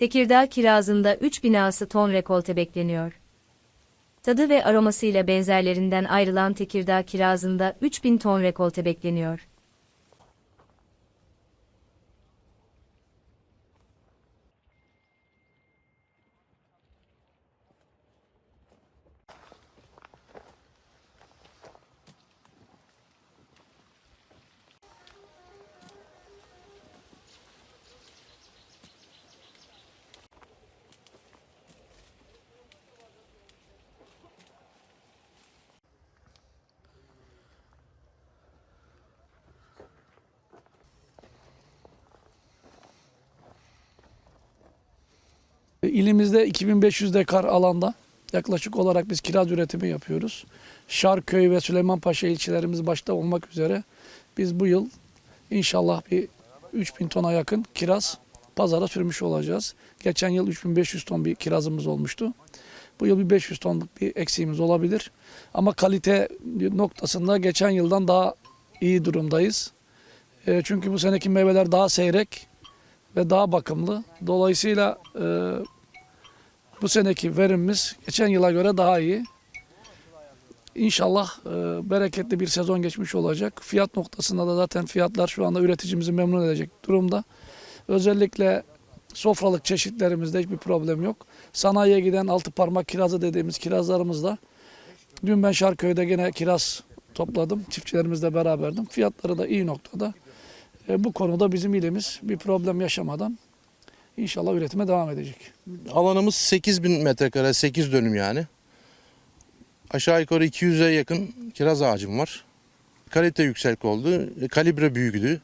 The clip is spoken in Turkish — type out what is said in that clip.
Tekirdağ kirazında 3 binası ton rekolte bekleniyor. Tadı ve aromasıyla benzerlerinden ayrılan Tekirdağ kirazında 3000 ton rekolte bekleniyor. İlimizde 2500 dekar alanda yaklaşık olarak biz kiraz üretimi yapıyoruz. Şarköy ve Süleymanpaşa ilçelerimiz başta olmak üzere biz bu yıl inşallah bir 3000 tona yakın kiraz pazara sürmüş olacağız. Geçen yıl 3500 ton bir kirazımız olmuştu. Bu yıl bir 500 tonluk bir eksiğimiz olabilir. Ama kalite noktasında geçen yıldan daha iyi durumdayız. E, çünkü bu seneki meyveler daha seyrek ve daha bakımlı. Dolayısıyla e, bu seneki verimimiz geçen yıla göre daha iyi. İnşallah e, bereketli bir sezon geçmiş olacak. Fiyat noktasında da zaten fiyatlar şu anda üreticimizi memnun edecek durumda. Özellikle sofralık çeşitlerimizde hiçbir problem yok. Sanayiye giden altı parmak kirazı dediğimiz kirazlarımızda dün ben Şarköy'de gene kiraz topladım. Çiftçilerimizle beraberdim. Fiyatları da iyi noktada. E, bu konuda bizim ilimiz bir problem yaşamadan inşallah üretime devam edecek. Alanımız 8000 metrekare, 8 dönüm yani. Aşağı yukarı 200'e yakın kiraz ağacım var. Kalite yüksek oldu. Kalibre büyüdü.